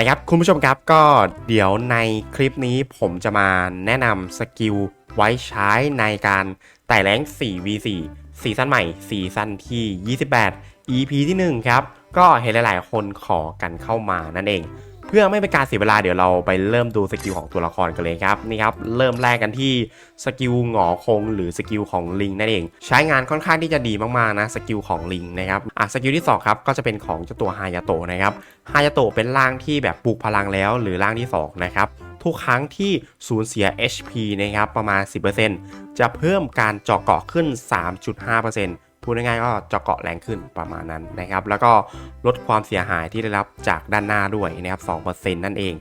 วัสดีครับคุณผู้ชมครับก็เดี๋ยวในคลิปนี้ผมจะมาแนะนำสกิลไว้ใช้ในการไต่แรง 4v4 ซีซั่นใหม่ซีซั่นที่ 28 EP ที่ 1 ครับ ก็เห็นหลาย ๆ คนขอกันเข้ามานั่นเอง เพื่อไม่เป็นการเสียเวลาเดี๋ยวเราไปเริ่มดูสกิลของตัวละครกันเลยครับนี่ครับเริ่มแรกกันที่สกิลหงอคง หรือสกิลของลิงนั่นเอง ใช้งานค่อนข้างที่จะดีมากๆนะสกิลของลิงนะครับอะสกิลที่สองครับก็จะเป็นของเจ้าตัวฮายาโตะนะครับฮายาโตะเป็นร่างที่แบบปลูกพลังแล้ว หรือร่างที่2นะครับทุกครั้งที่สูญเสีย HP นะครับประมาณ 10%จะเพิ่มการเจาะเกาะขึ้น 3.5% พูดง่ายๆก็จะเกาะแรงขึ้นประมาณนั้นนะครับ แล้วก็ลดความเสียหายที่ได้รับจากด้านหน้าด้วยนะครับ2%นั่นเอง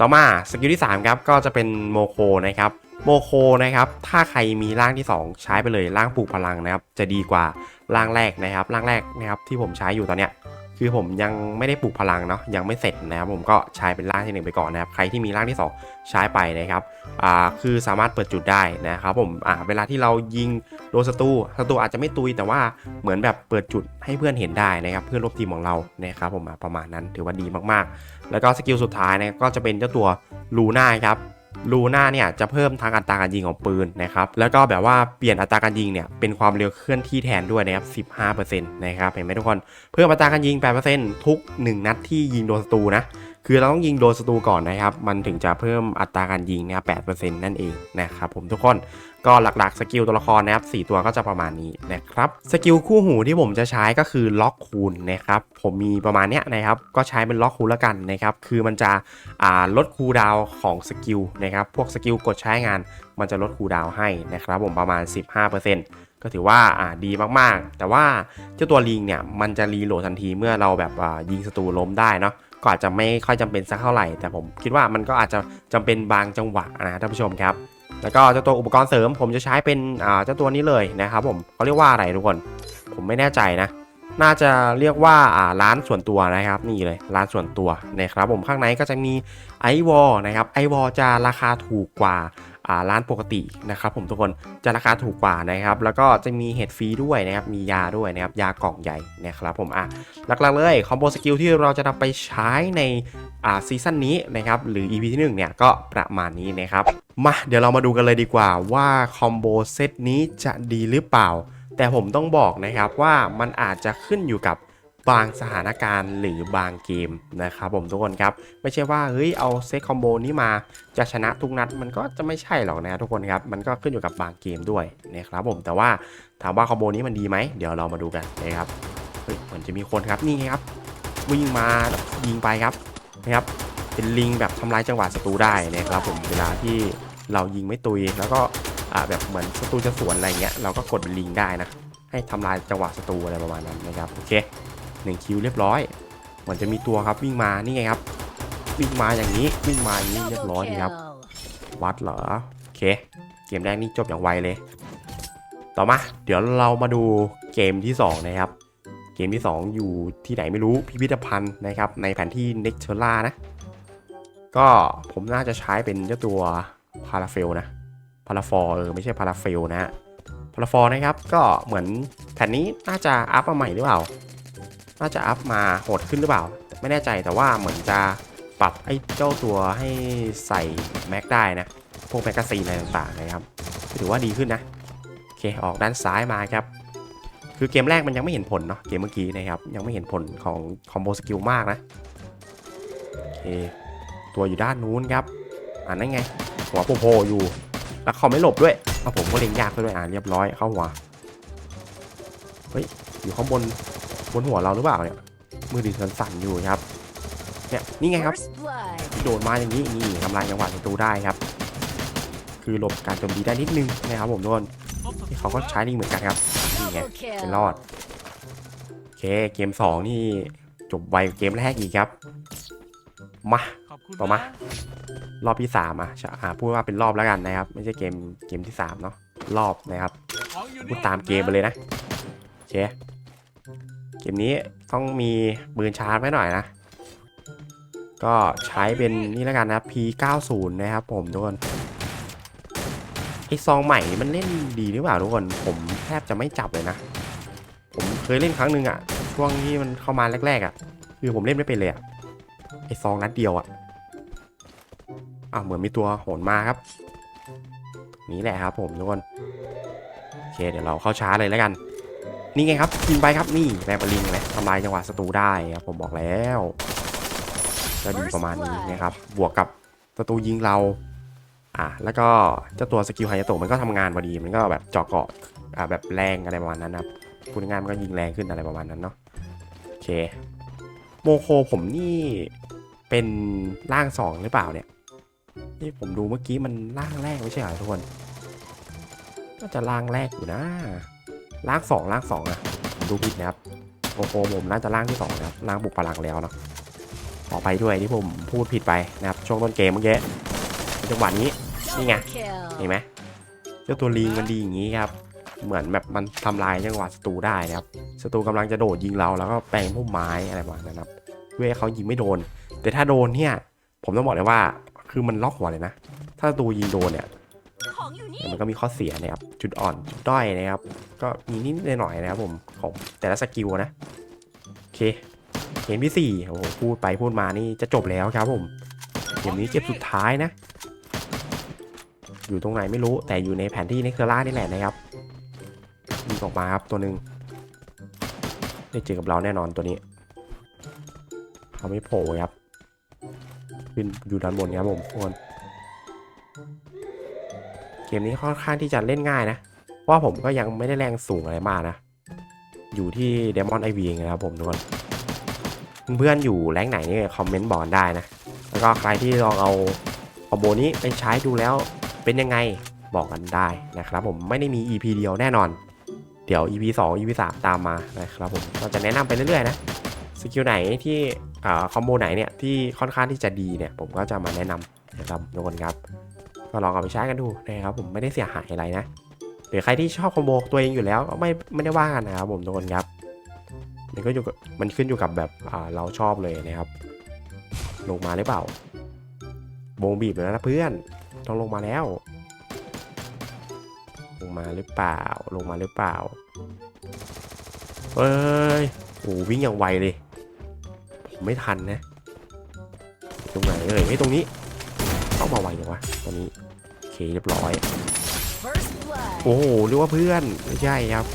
ต่อมาสกิลที่3ครับก็จะเป็นโมโคนะครับโมโคนะครับ ถ้าใครมีร่างที่ 2 ใช้ไปเลยร่างปลูกพลังนะครับ จะดีกว่าร่างแรกนะครับ ร่างแรกนะครับที่ผมใช้อยู่ตอนเนี้ย คือผมยังไม่ได้ปลูกพลังเนาะยังไม่เสร็จนะครับผมก็ใช้เป็นร่างที่หนึ่งไปก่อนนะครับใครที่มีร่างที่ 2 ใช้ไปนะครับอ่าคือสามารถเปิดจุดได้นะครับผมอ่าเวลาที่เรายิงโดนศัตรูศัตรูอาจจะไม่ตุยแต่ว่าเหมือนแบบเปิดจุดให้เพื่อนเห็นได้นะครับเพื่อนร่วมทีมของเรานะครับผมประมาณนั้นถือว่าดีมากๆ แล้วก็สกิลสุดท้ายนะก็จะเป็นเจ้าตัวลูน่าครับ ลูน่าเนี่ยจะเพิ่มทางอัตราการยิงของปืนนะครับ แล้วก็แบบว่าเปลี่ยนอัตราการยิงเนี่ยเป็นความเร็วเคลื่อนที่แทนด้วยนะครับ 15%นะครับ เห็นไหมทุกคน เพิ่มอัตราการยิง 8%ทุก 1 นัดที่ยิงโดนศัตรูนะ คือเราต้องยิงโดนศัตรูก่อนนะครับ มันถึงจะเพิ่มอัตราการยิงนะครับ8%นั่นเองนะครับผมทุกคน ก็หลักๆสกิลตัวละครนะครับ4ตัวก็จะประมาณนี้นะครับสกิลคู่หูที่ผมจะใช้ก็คือล็อกคูณนะครับผมมีประมาณเนี้ยนะครับก็ใช้เป็นล็อกคูณแล้วกันนะครับคือมันจะลดคูดาวของสกิลนะครับพวกสกิลกดใช้งาน มันจะลดคูดาวให้นะครับผมประมาณ 15%ก็ถือว่าดีมากๆ แต่ว่าเจ้าตัวลิงเนี่ยมันจะรีโหลดทันทีเมื่อเราแบบยิงศัตรูล้มได้เนาะก็อาจจะไม่ค่อยจำเป็นสักเท่าไหร่ แต่ผมคิดว่ามันก็อาจจะจำเป็นบางจังหวะนะท่านผู้ชมครับ แล้วก็เจ้าตัวอุปกรณ์เสริม ผมจะใช้เป็นอ่าเจ้าตัวนี้เลยนะครับผมเขาเรียกว่าอะไรทุกคน ผมไม่แน่ใจนะ น่าจะเรียกว่าอ่าร้านส่วนตัวนะครับ นี่เลยร้านส่วนตัวนะครับผมข้างในก็จะมีไอวอลนะครับไอวอลจะราคาถูกกว่า ร้านปกตินะครับผมทุกคนจะราคาถูกกว่านะครับ แล้วก็จะมีเห็ดฟรีด้วยนะครับ มียาด้วยนะครับ ยากล่องใหญ่นะครับผมอะหลักๆเลยคอมโบสกิลที่เราจะนำไปใช้ในซีซั่นนี้นะครับ หรือ EP ที่ 1 เนี่ย ก็ประมาณนี้นะครับ มาเดี๋ยวเรามาดูกันเลยดีกว่าว่าคอมโบเซตนี้จะดีหรือเปล่า แต่ผมต้องบอกนะครับว่ามันอาจจะขึ้นอยู่กับ บางสถานการณ์หรือบางเกมนะครับผมทุกคนครับไม่ใช่ว่าเฮ้ยเอาเซตคอมโบนี้มาจะชนะทุกนัดมันก็จะไม่ใช่หรอกนะทุกคนครับมันก็ขึ้นอยู่กับบางเกมด้วยนะครับผมแต่ว่าถามว่าคอมโบนี้มันดีไหมเดี๋ยวเรามาดูกันนะครับเฮ้ยเหมือนจะมีคนครับนี่ไงครับวิ่งมายิงไปครับนะครับเป็นลิงแบบทำลายจังหวะศัตรูได้นะครับผมเวลาที่เรายิงไม่ตุยแล้วก็อ่าแบบเหมือนศัตรูจะสวนอะไรเงี้ยเราก็กดเป็นลิงได้นะให้ทำลายจังหวะศัตรูอะไรประมาณนั้นนะครับโอเค หนึ่งคิวเรียบร้อยเหมือนจะมีตัวครับวิ่งมานี่ไงครับ วิ่งมาอย่างนี้วิ่งมาอย่างนี้เรียบร้อยดีครับ วัดเหรอโอเค เกมแรกนี่จบอย่างไวเลย ต่อมา เดี๋ยวเรามาดูเกมที่ 2 นะครับ เกมที่ 2 อยู่ที่ไหนไม่รู้พิพิธภัณฑ์นะครับ ในแผนที่เน็กเชอร่านะ ก็ผมน่าจะใช้เป็นเจ้าตัวพาราเฟลนะพาราฟอร์เออไม่ใช่พาราเฟลนะฮะพาราฟอร์นะครับก็เหมือนแผ่นนี้น่าจะอัพมาใหม่หรือเปล่า น่าจะอัพมาโหดขึ้นหรือเปล่า ไม่แน่ใจแต่ว่าเหมือนจะปรับไอ้เจ้าตัวให้ใส่แม็กได้นะ พวกแมกกาซีนอะไรต่างๆนะครับถือว่าดีขึ้นนะโอเคออกด้านซ้ายมาครับ คือเกมแรกมันยังไม่เห็นผลเนาะเกมเมื่อกี้นะครับ ยังไม่เห็นผลของคอมโบสกิลมากนะโอเคตัวอยู่ด้านนู้นครับอ่านั่นไง หัวโผล่อยู่แล้วเขาไม่หลบด้วยเอาผมก็เล็งยากไปด้วยอ่าเรียบร้อยเข้าหัวเฮ้ยอยู่ข้างบน บนหัวเราหรือเปล่าเนี่ย มือดีสั่นๆอยู่ครับ เนี่ยนี่ไงครับ First blood. โดดมาอย่างนี้นี่ทำลายจังหวะศัตรูได้ครับ คือหลบการโจมตีได้นิดนึงนะครับผมทุกคนที่เขาก็ใช้นี่เหมือนกันครับนี่ไง Double ไม่ kill. รอดโอเคเกม 2 นี่จบไวกว่าเกมแรกอีกครับมาขอบคุณต่อมานะรอบที่3อะใช่อ่าพูดว่าเป็นรอบแล้วกันนะครับ ไม่ใช่เกมเกมที่3เนาะรอบนะครับของอยู่นี่พูดตามเกมไปเลยนะโอเค เกมนี้ต้องมีปืนชาร์จไว้หน่อยนะ ก็ใช้เป็นนี่แล้วกันนะ P90 นะครับผมทุกคนไอซองใหม่มันเล่นดีหรือเปล่าทุกคน ผมแทบจะไม่จับเลยนะ ผมเคยเล่นครั้งหนึ่งอะช่วงที่มันเข้ามาแรกๆอะคือผมเล่นไม่เป็นเลยอะไอซองนัดเดียวอะอ้าวเหมือนมีตัวโหนมาครับ นี่แหละครับผมทุกคนโอเคเดี๋ยวเราเข้าช้าร์จเลยแล้วกัน นี่ไงครับยิงไปครับนี่แรงบอลลิงเลยทำลายจังหวะศัตรูได้ครับผมบอกแล้วก็ดีประมาณนี้นะครับบวกกับศัตรูยิงเราอะแล้วก็เจ้าตัวสกิลไฮยาโตะมันก็ทำงานพอดีมันก็แบบเจาะเกาะอ่าแบบแรงอะไรประมาณนั้นนะครับพูดง่ายมันก็ยิงแรงขึ้นอะไรประมาณนั้นเนาะโอเคโมโคผมนี่เป็นร่างสองหรือเปล่าเนี่ยนี่ผมดูเมื่อกี้มันร่างแรกไม่ใช่เหรอทุกคนก็จะร่างแรกอยู่นะ ร่างสองร่างสองอะดูผิดนะครับโมโคผมน่าจะร่างที่สองนะครับร่างบุกพลังแล้วเนาะขอไปด้วยที่ผมพูดผิดไปนะครับช่วงต้นเกมเมื่อกี้จังหวะนี้นี่ไงเห็นไหมเจ้าตัวลิงมันดีอย่างนี้ครับเหมือนแบบมันทำลายจังหวะศัตรูได้นะครับศัตรูกำลังจะโดดยิงเราแล้วก็แปลงพุ่มไม้อะไรประมาณนั้นครับเพื่อให้เขายิงไม่โดน แต่ถ้าโดนเนี่ยผมต้องบอกเลยว่าคือมันล็อกหัวเลยนะ ถ้าศัตรูยิงโดนเนี่ย ของอยู่นี่มันก็มีข้อเสียนะครับ จุดอ่อนจุดด้อยนะครับ ก็มีนิดๆหน่อยๆนะครับผมของแต่ละสกิลนะ โอเคเกมที่สี่โอ้โหพูดไปพูดมานี่จะจบแล้วครับผมเกมนี้เกมสุดท้ายนะ อยู่ตรงไหนไม่รู้แต่อยู่ในแผนที่เนเทอร่านี่แหละนะครับมีออกมาครับตัวหนึ่งได้เจอกับเราแน่นอนตัวนี้เขาไม่โผล่ครับ ขึ้นอยู่ด้านบนครับผมทุกคน กมนี้ค่อนข้างที่จะเล่นง่ายนะ เพราะผมก็ยังไม่ได้แรงสูงอะไรมากนะ อยู่ที่เดมอนไอวีนะครับผมทุกคน เพื่อนอยู่แรงไหนนี่คอมเมนต์บอกได้นะ แล้วก็ใครที่ลองเอาคอมโบนี้ไปใช้ดูแล้วเป็นยังไงบอกกันได้นะครับผมไม่ได้มี EP เดียวแน่นอน เดี๋ยว EP 2 EP 3 ตามมานะครับผมก็จะแนะนำไปเรื่อยๆนะสกิลไหนที่คอมโบไหนเนี่ยที่ค่อนข้างที่จะดีเนี่ยผมก็จะมาแนะนำนะครับทุกคนครับ ก็ลองเอาไปใช้กันดูนะครับผมไม่ได้เสียหายอะไรนะหรือใครที่ชอบคอมโบตัวเองอยู่แล้วไม่ไม่ได้ว่ากันนะครับผมทุกคนครับมันก็อยู่มันขึ้นอยู่กับแบบอ่าเราชอบเลยนะครับ ลงมาหรือเปล่าโบงบีบแล้วนะเพื่อนต้องลงมาแล้ว ลงมาหรือเปล่าลงมาหรือเปล่าเอ้ยโอ้วิ่งอย่างไวเลย ผมไม่ทันนะตรงไหนเอ่ยไม่ตรงนี้ ต้องมาไวอย่างวะตอนนี้โอเคเรียบร้อย First blood โอ้โหนึกว่าเพื่อนไม่ใช่ครับ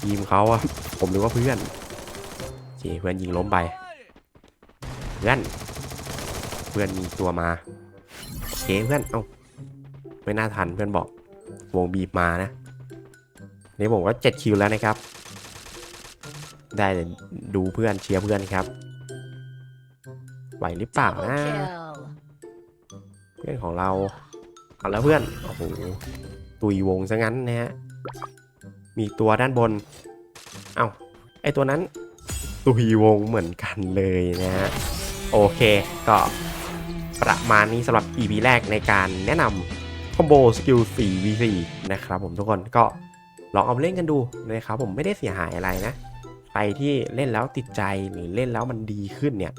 ทีมเขาอะผมนึกว่าเพื่อนโอเคเพื่อนยิงล้มไปเพื่อนเพื่อนมีตัวมาโอเคเพื่อนเอ้าไม่น่าทันเพื่อนบอกวงบีบมานะนี่ผมก็เจ็ดคิวแล้วนะครับ ได้แต่ดูเพื่อนเชียร์เพื่อนครับไหวหรือเปล่า double นะ kill เพื่อนของเราเอาแล้วเพื่อนโอ้โหตุยวงซะงั้นนะฮะมีตัวด้านบน เอ้าไอตัวนั้น ตุยวงเหมือนกันเลยนะฮะโอเคก็ประมาณนี้สำหรับ EP แรกในการแนะนำคอมโบสกิล 4v4 นะครับผมทุกคนก็ลองเอาเล่นกันดูนะครับผมไม่ได้เสียหายอะไรนะ ใครที่เล่นแล้วติดใจหรือเล่นแล้วมันดีขึ้นเนี่ย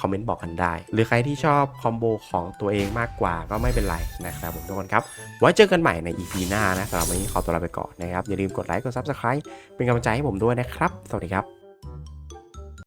คอมเมนต์บอกกันได้ หรือใครที่ชอบคอมโบของตัวเองมากกว่าก็ไม่เป็นไรนะครับผมทุกคนครับ ไว้เจอกันใหม่ใน EP หน้านะสำหรับวันนี้ขอตัวลาไปก่อนนะครับ อย่าลืมกดไลค์กด Subscribe เป็นกำลังใจให้ผมด้วยนะครับ สวัสดีครับ